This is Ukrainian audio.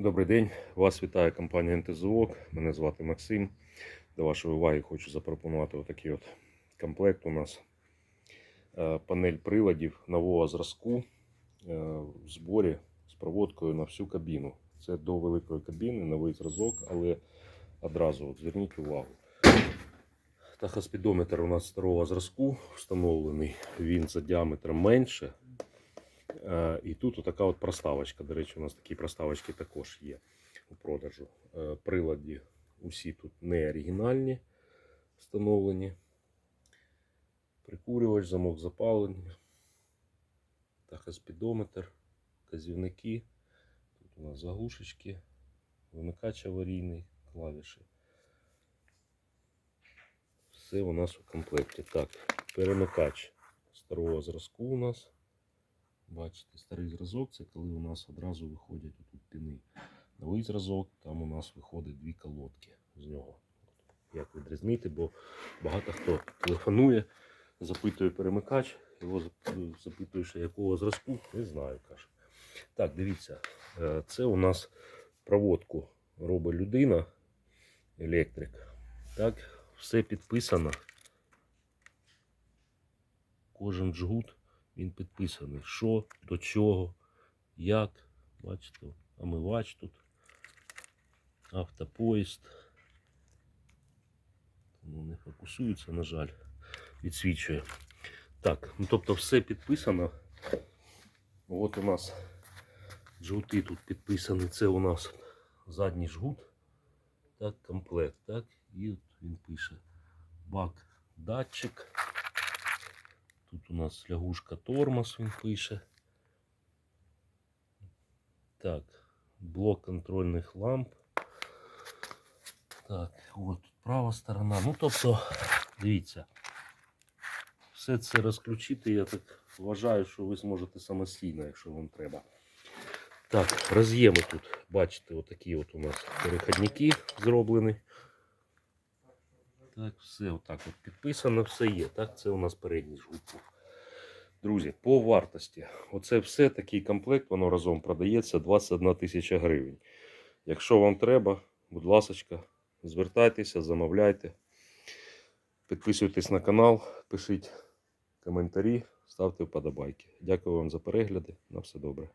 Добрий день, вас вітає компанія НТЗОК. Мене звати Максим. До вашої уваги хочу запропонувати отакий от комплект у нас. Е, Панель приладів нового зразку е, в зборі з проводкою на всю кабіну. Це до великої кабіни, новий зразок, але одразу от зверніть увагу. Тахоспідометр у нас старого зразку встановлений. Він за діаметром менше. Е, І тут така от проставочка. До речі, у нас такі проставочки також є у продажу. Е, Приладі усі тут не оригінальні встановлені. Прикурювач, замок запалення, тахоспідометр, казівники. Тут у нас заглушечки, вимикач аварійний, клавіші. Все у нас у комплекті. Так, перемикач старого зразку у нас. Бачите, старий зразок це коли у нас одразу виходять тут піни. Новий зразок, там у нас виходить дві колодки з нього. Як відрізнити, бо багато хто телефонує, запитує перемикач, його зап- запитуєш, якого зразку, не знаю, каже. Так, дивіться, е, це у нас проводку робить людина, електрик. Так, все підписано. Кожен джгут він підписаний. Що, до чого, як. Бачите, омивач тут, автопоїзд. Ну, не фокусується, на жаль, відсвічує. Так, ну тобто все підписано. От у нас жгути тут підписані. Це у нас задній жгут. Так, комплект. Так, і от він пише бак датчик. Тут у нас лягушка тормоз, він пише. Так, блок контрольних ламп. Так, от права сторона. Ну, тобто, дивіться, все це розключити, я так вважаю, що ви зможете самостійно, якщо вам треба. Так, роз'єми тут, бачите, отакі от у нас переходники зроблені. Так, все отак от підписано, все є. Так, це у нас передній жгут. Друзі, по вартості. Оце все такий комплект, воно разом продається 21 тисяча гривень. Якщо вам треба, будь ласка, звертайтеся, замовляйте. Підписуйтесь на канал, пишіть коментарі, ставте вподобайки. Дякую вам за перегляди. На все добре.